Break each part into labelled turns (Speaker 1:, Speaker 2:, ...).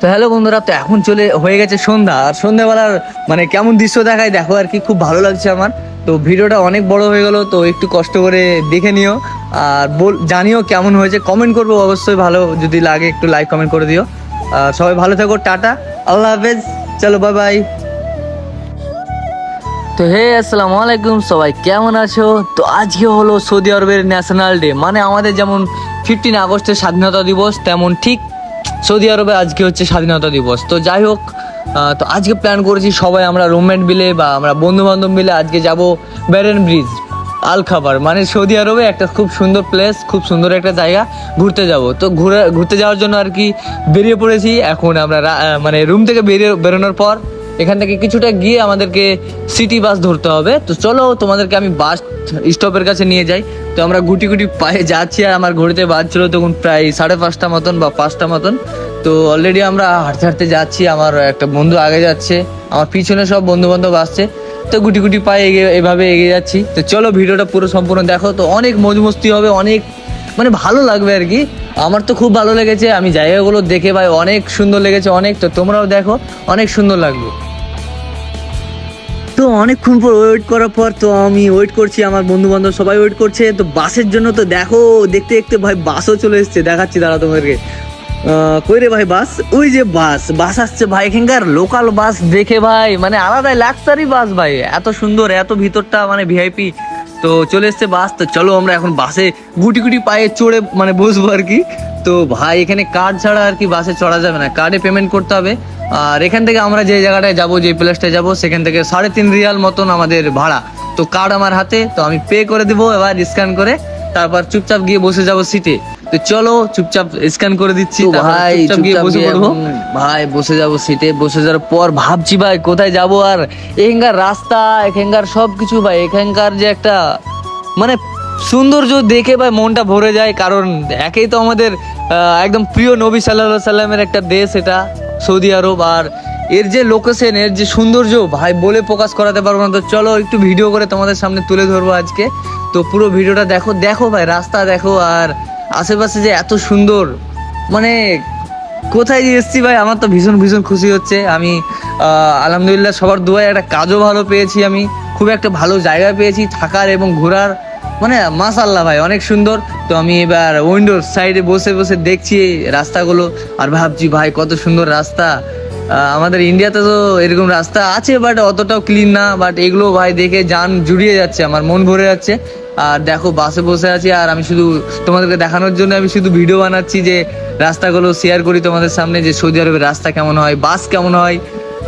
Speaker 1: তো হ্যালো বন্ধুরা, তো এখন চলে হয়ে গেছে সন্ধ্যা। আর সন্ধ্যাবেলার মানে কেমন দৃশ্য দেখায় দেখো আর কি, খুব ভালো লাগছে আমার। তো ভিডিওটা অনেক বড় হয়ে গেল, তো একটু কষ্ট করে দেখে নিও। আর বল, জানিও কেমন হয়েছে কমেন্ট করব অবশ্যই, ভালো যদি লাগে একটু লাইক কমেন্ট করে দিও। আর সবাই ভালো থাকো, টাটা, আল্লাহ হাফেজ, চলো বাই বাই তো হে, আসসালামু আলাইকুম, সবাই কেমন আছো? তো আজকে হলো সৌদি আরবের ন্যাশনাল ডে মানে আমাদের যেমন ফিফটিন আগস্টের স্বাধীনতা দিবস, তেমন ঠিক সৌদি আরবে আজকে হচ্ছে স্বাধীনতা দিবস। তো যাই হোক তো আজকে প্ল্যান করেছি সবাই আমরা রুমমেট মিলে বা আমরা বন্ধু বান্ধব মিলে আজকে যাব ব্যারেন ব্রিজ আল খাবার। মানে সৌদি আরবে একটা খুব সুন্দর প্লেস খুব সুন্দর একটা জায়গা, ঘুরতে যাব। তো ঘুরে ঘুরতে যাওয়ার জন্য আর কি বেরিয়ে পড়েছি। এখন আমরা মানে রুম থেকে বেরিয়ে বেরোনোর পর এখান থেকে কিছুটা গিয়ে আমাদেরকে সিটি বাস ধরতে হবে। তো চলো, তোমাদেরকে আমি বাস স্টপের কাছে নিয়ে যাই। তো আমরা গুটি গুটি পায়ে যাচ্ছি আর আমার ঘড়িতে বাজছিল তখন প্রায় সাড়ে পাঁচটা মতন বা পাঁচটা মতন। তো অলরেডি আমরা হাঁটতে হাঁটতে যাচ্ছি, আমার একটা বন্ধু আগে যাচ্ছে, আমার পিছনে সব বন্ধু বান্ধব আসছে। তো গুটি গুটি পায়ে এগিয়ে, এভাবে এগিয়ে যাচ্ছি। তো চলো, ভিডিওটা পুরো সম্পূর্ণ দেখো। তো অনেক মজ মস্তি হবে, অনেক মানে ভালো লাগবে আর কি। আমার তো খুব ভালো লেগেছে, আমি জায়গাগুলো দেখে ভাই অনেক সুন্দর লেগেছে, অনেক, তো তোমরাও দেখো, অনেক সুন্দর লাগবে। তো অনেকক্ষণ পর ওয়েট করার পর তো আমি ওয়েট করছি, আমার বন্ধু বান্ধব সবাই ওয়েট করছে, তো বাসের জন্য তো দেখো, দেখতে দেখতে ভাই বাসও চলে এসছে, দেখাচ্ছি দাঁড়া তোমাদেরকে। কই রে ভাই বাস? ওই যে বাস বাস আসছে ভাই, এখানকার লোকাল বাস দেখে ভাই মানে আলাদাই লাক্সারি বাস ভাই, এত সুন্দর, এত ভিতরটা মানে ভিআইপি তো চলে এসছে বাস, তো চলো আমরা এখন বাসে গুটি গুটি পায়ে চড়ে মানে বসবো আর কি। তো ভাই, এখানে কার্ড ছাড়া আর কি বাসে চড়া যাবে না কার্ডে পেমেন্ট করতে হবে। আর এখান থেকে আমরা যে জায়গাটায় যাব, যে প্লেসটায় যাব, সেখান থেকে সাড়ে তিন রিয়াল মতন আমাদের ভাড়া। তো কার্ড আমার হাতে, তো আমি পে করে দেবো, এবার স্ক্যান করে, তারপর চুপচাপ গিয়ে বসে যাব সিটে তো চলো চুপচাপ স্ক্যান করে দিচ্ছি
Speaker 2: ভাই,
Speaker 1: ভাই বসে যাব সিটে বসে যাওয়ার পর ভাবছি ভাই কোথায় যাব আর? এখানকার রাস্তা এখানকার সব কিছু ভাই এখানকার যে একটা মানে সৌন্দর্য দেখে ভাই মনটা ভরে যায় কারণ একেই তো আমাদের একদম প্রিয় নবী সাল্লাহ সাল্লামের একটা দেশ এটা সৌদি আরব আর এর যে লোকেশন এর যে সৌন্দর্য ভাই বলে প্রকাশ করাতে পারব না। তো চলো একটু ভিডিও করে তোমাদের সামনে তুলে ধরবো আজকে। তো পুরো ভিডিওটা দেখো দেখো ভাই রাস্তা দেখো আর আশেপাশে যে এত সুন্দর মানে কোথায় যে এসছি ভাই, আমার তো ভীষণ ভীষণ খুশি হচ্ছে। আমি আলহামদুলিল্লাহ সবার দুয়ায় একটা কাজও ভালো পেয়েছি আমি। খুব একটা ভালো জায়গা পেয়েছি থাকার এবং ঘোরার। মানে মাসাল্লাহ ভাই, অনেক সুন্দর। তো আমি এবার উইন্ডোর সাইডে বসে বসে দেখছি রাস্তাগুলো। আর ভাবছি, ভাই, কত সুন্দর রাস্তা। আমাদের ইন্ডিয়াতে তো এরকম রাস্তা আছে বাট অতটাও ক্লিন না বাট এগুলো ভাই দেখে যান জুড়িয়ে যাচ্ছে, আমার মন ভরে যাচ্ছে। আর দেখো বাসে বসে আছি, আর আমি শুধু তোমাদেরকে দেখানোর জন্য আমি শুধু ভিডিও বানাচ্ছি যে রাস্তাগুলো শেয়ার করি তোমাদের সামনে, যে সৌদি আরবের রাস্তা কেমন হয় বাস কেমন হয়।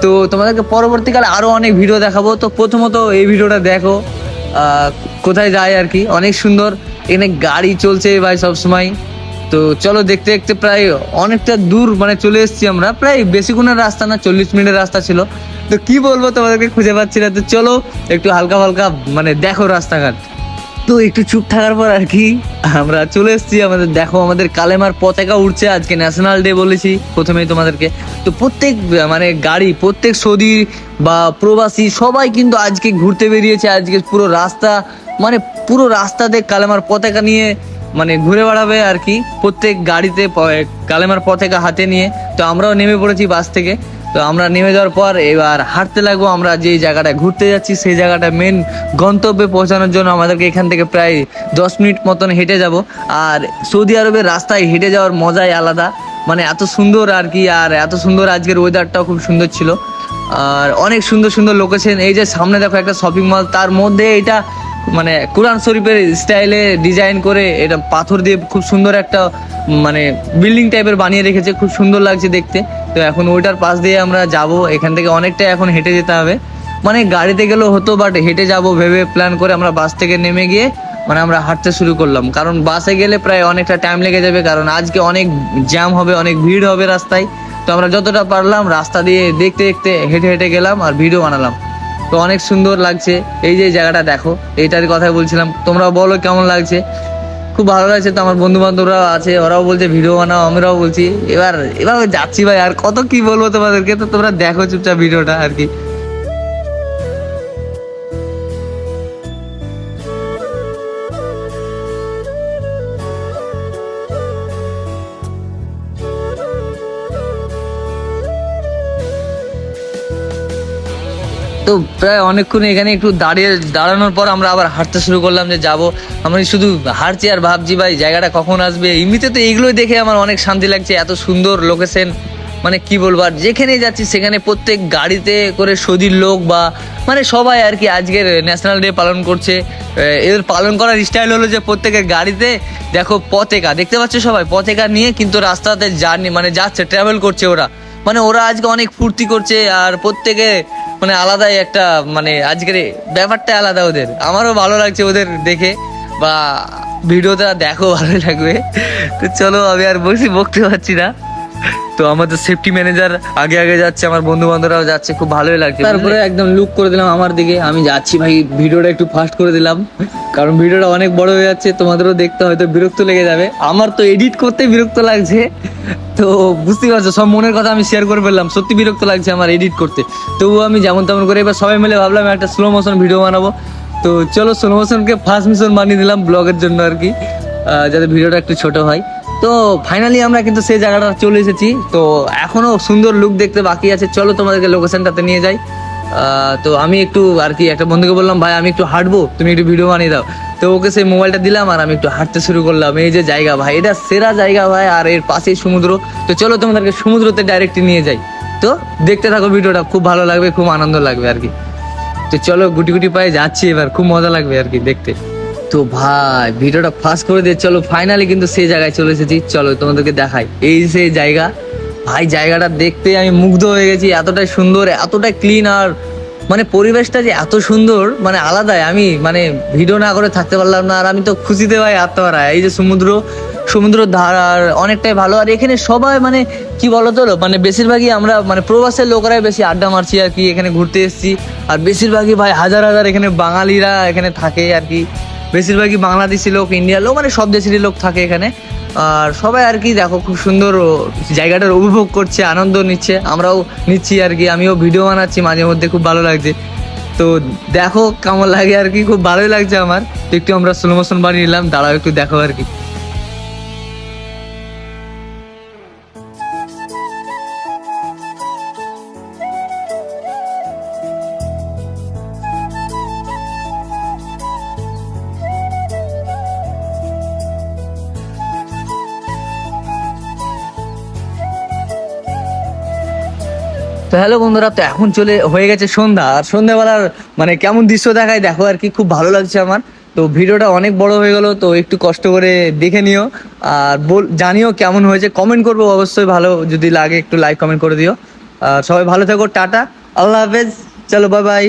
Speaker 1: তো তোমাদেরকে পরবর্তীকালে আরও অনেক ভিডিও দেখাবো। তো প্রথমত এই ভিডিওটা দেখো কোথায় যায় আর কি? অনেক সুন্দর, এখানে গাড়ি চলছে ভাই সব সময় তো চলো দেখতে দেখতে প্রায় অনেকটা দূর মানে চলে এসেছি আমরা। প্রায় বেশিক্ষণের রাস্তা না, চল্লিশ মিনিটের রাস্তা ছিল। তো কি বলব তোমাদেরকে, খুঁজে পাচ্ছি না। তো চলো একটু হালকা হালকা মানে দেখো রাস্তাঘাট। তো একটু চুপ থাকার পর আর কি আমরা চলে এসেছি আমাদের, দেখো আমাদের কালেমার পতাকা উঠছে আজকে ন্যাশনাল ডে বলেছি প্রথমেই তোমাদেরকে। তো প্রত্যেক মানে গাড়ি, প্রত্যেক সৌদি বা প্রবাসী সবাই কিন্তু আজকে ঘুরতে বেরিয়েছে। আজকে পুরো রাস্তা মানে পুরো রাস্তাতে কালেমার পতাকা নিয়ে মানে ঘুরে বেড়াবে আর কি। প্রত্যেক গাড়িতে কালেমার পতাকা হাতে নিয়ে। তো আমরাও নেমে পড়েছি বাস থেকে। তো আমরা নেমে যাওয়ার পর এবার হাঁটতে লাগবো। আমরা যে জায়গাটায় ঘুরতে যাচ্ছি, সেই জায়গাটা মেন গন্তব্যে পৌঁছানোর জন্য আমাদেরকে এখান থেকে প্রায় দশ মিনিট মতন হেঁটে যাব। আর সৌদি আরবের রাস্তায় হেঁটে যাওয়ার মজাই আলাদা। মানে এত সুন্দর আর কি, আর এত সুন্দর আজকের ওয়েদারটাও খুব সুন্দর ছিল। আর অনেক সুন্দর সুন্দর লোকেশন এই যে সামনে দেখো একটা শপিং মল তার মধ্যে এটা মানে কোরআন শরীফের স্টাইলে ডিজাইন করে এটা পাথর দিয়ে খুব সুন্দর একটা মানে বিল্ডিং টাইপের বানিয়ে রেখেছে, খুব সুন্দর লাগছে দেখতে। তো এখন ওইটার পাশ দিয়ে আমরা যাব, এখান থেকে অনেকটা এখন হেঁটে যেতে হবে। মানে গাড়িতে গেলেও হতো বাট হেঁটে যাব ভেবে প্ল্যান করে আমরা বাস থেকে নেমে গিয়ে মানে আমরা হাঁটতে শুরু করলাম। কারণ বাসে গেলে প্রায় অনেকটা টাইম লেগে যাবে, কারণ আজকে অনেক জ্যাম হবে, অনেক ভিড় হবে রাস্তায়। তো আমরা যতটা পারলাম, রাস্তা দিয়ে দেখতে দেখতে হেঁটে হেঁটে গেলাম আর ভিডিও বানালাম। তো অনেক সুন্দর লাগছে। এই যে জায়গাটা দেখো, এইটার কথাই বলছিলাম তোমরা বলো কেমন লাগছে? খুব ভালো লাগছে তো আমার বন্ধু বান্ধবরাও আছে, ওরাও বলছে ভিডিও বানাও, আমরাও বলছি, এবার এবার যাচ্ছি ভাই, আর কত কি বলব তোমাদেরকে? তো তোমরা দেখো চুপচাপ ভিডিওটা আর কি। তো প্রায় অনেকক্ষণ এখানে একটু দাঁড়িয়ে দাঁড়ানোর পর আমরা আবার হাঁটতে শুরু করলাম যে যাব। আমি শুধু হাঁটছি আর ভাবছি, ভাই, জায়গাটা কখন আসবে? এমনিতে তো এইগুলোই দেখে আমার অনেক শান্তি লাগছে, এত সুন্দর লোকেশন মানে কি বলব? আর যেখানে যাচ্ছি, সেখানে প্রত্যেক গাড়িতে করে সদির লোক বা মানে সবাই আর কি আজকের ন্যাশনাল ডে পালন করছে। এদের পালন করার স্টাইল হলো যে প্রত্যেকের গাড়িতে, দেখো, পতেকা। দেখতে পাচ্ছ সবাই? পতেকা নিয়ে কিন্তু রাস্তাতে জার্নি মানে যাচ্ছে ট্রাভেল করছে ওরা। মানে ওরা আজকে অনেক ফুর্তি করছে আর প্রত্যেকে মানে আলাদাই একটা মানে আজকের ব্যাপারটা আলাদা ওদের। আমারও ভালো লাগছে ওদের দেখে, বা ভিডিওটা দেখো ভালো লাগবে। তো চলো আমি আর বসে বকতে পারছি না। তো আমাদের সেফটি ম্যানেজার আগে আগে যাচ্ছে, আমার বন্ধু বান্ধবরাও যাচ্ছে, খুব ভালোই লাগছে তারপরে একদম লুক করে দিলাম আমার দিকে, আমি যাচ্ছি ভাই, ভিডিওটা একটু ফাস্ট করে দিলাম, কারণ ভিডিওটা অনেক বড় হয়ে যাচ্ছে, তোমাদেরও দেখতে হয়তো বিরক্ত লেগে যাবে। আমার তো এডিট করতে বিরক্ত লাগছে, তো বুঝতেই পারছ, সব মনের কথা আমি শেয়ার করে ফেললাম, সত্যি বিরক্ত লাগছে আমার এডিট করতে। তবুও আমি যেমন তেমন করে, এবার সবাই মিলে ভাবলাম একটা স্লো মোশন ভিডিও বানাবো। তো চলো স্লো মোশনকে ফার্স্ট মিশন বানিয়ে দিলাম ব্লগের জন্য আর কি যাতে ভিডিওটা একটু ছোট হয়। তো ফাইনালি আমরা কিন্তু সেই জায়গাটা চলে এসেছি। তো এখনও সুন্দর লুক দেখতে বাকি আছে। চলো তোমাদেরকে লোকেশনটাতে নিয়ে যাই। তো আমি একটু আর কি একটা বন্ধুকে বললাম, ভাই, আমি একটু হাঁটবো, তুমি একটু ভিডিও বানিয়ে দাও। তো ওকে সেই মোবাইলটা দিলাম আর আমি একটু হাঁটতে শুরু করলাম। এই যে জায়গা ভাই, এটা সেরা জায়গা ভাই, আর এর পাশেই সমুদ্র। তো চলো তোমাদেরকে সমুদ্রতে ডাইরেক্ট নিয়ে যাই। তো দেখতে থাকো ভিডিওটা, খুব ভালো লাগবে, খুব আনন্দ লাগবে আর কি। তো চলো গুটি গুটি পায়ে যাচ্ছি এবার, খুব মজা লাগবে আর কি দেখতে। তো ভাই, ভিডিওটা ফাস্ট করে দিয়ে চলো ফাইনালি কিন্তু সেই জায়গায় চলে এসেছি। চলো তোমাদেরকে দেখাই। এই সেই জায়গা। ভাই, জায়গাটা দেখতে আমি মুগ্ধ হয়ে গেছি, এতটাই সুন্দর, এতটাই ক্লিন আর মানে পরিবেশটা যে এত সুন্দর মানে আলাদাই। আমি মানে ভিডিও না করে থাকতে পারলাম না, আর আমি তো খুশিতে ভাই আত্মহারা এই যে সমুদ্র সমুদ্র ধারার অনেকটাই ভালো। আর এখানে সবাই মানে কি বলতো মানে বেশিরভাগই আমরা মানে প্রবাসের লোকেরাই বেশি আড্ডা মারছি আর কি, এখানে ঘুরতে এসেছি। আর বেশিরভাগই ভাই হাজার হাজার এখানে বাঙালিরা এখানে থাকে আর কি। বেশিরভাগই বাংলাদেশি লোক ইন্ডিয়ার লোক মানে সব দেশেরই লোক থাকে এখানে। আর সবাই আর কি দেখো, খুব সুন্দর জায়গাটার উপভোগ করছে, আনন্দ নিচ্ছে। আমরাও নিচ্ছি আর কি, আমিও ভিডিও বানাচ্ছি, মাঝে মধ্যে খুব ভালো লাগছে। তো দেখো কেমন লাগে আর কি, খুব ভালোই লাগছে আমার। একটু আমরা স্লো মোশন বানিয়ে নিলাম, দাঁড়াও একটু দেখো আর কি। তো হ্যালো বন্ধুরা, তো এখন চলে হয়ে গেছে সন্ধ্যা। আর সন্ধ্যাবেলার মানে কেমন দৃশ্য দেখায় দেখো আর কি, খুব ভালো লাগছে আমার। তো ভিডিওটা অনেক বড় হয়ে গেল, তো একটু কষ্ট করে দেখে নিও। আর বল, জানিও কেমন হয়েছে কমেন্ট করব অবশ্যই, ভালো যদি লাগে একটু লাইক কমেন্ট করে দিও। আর সবাই ভালো থাকো, টাটা, আল্লাহ হাফেজ, চলো বাই বাই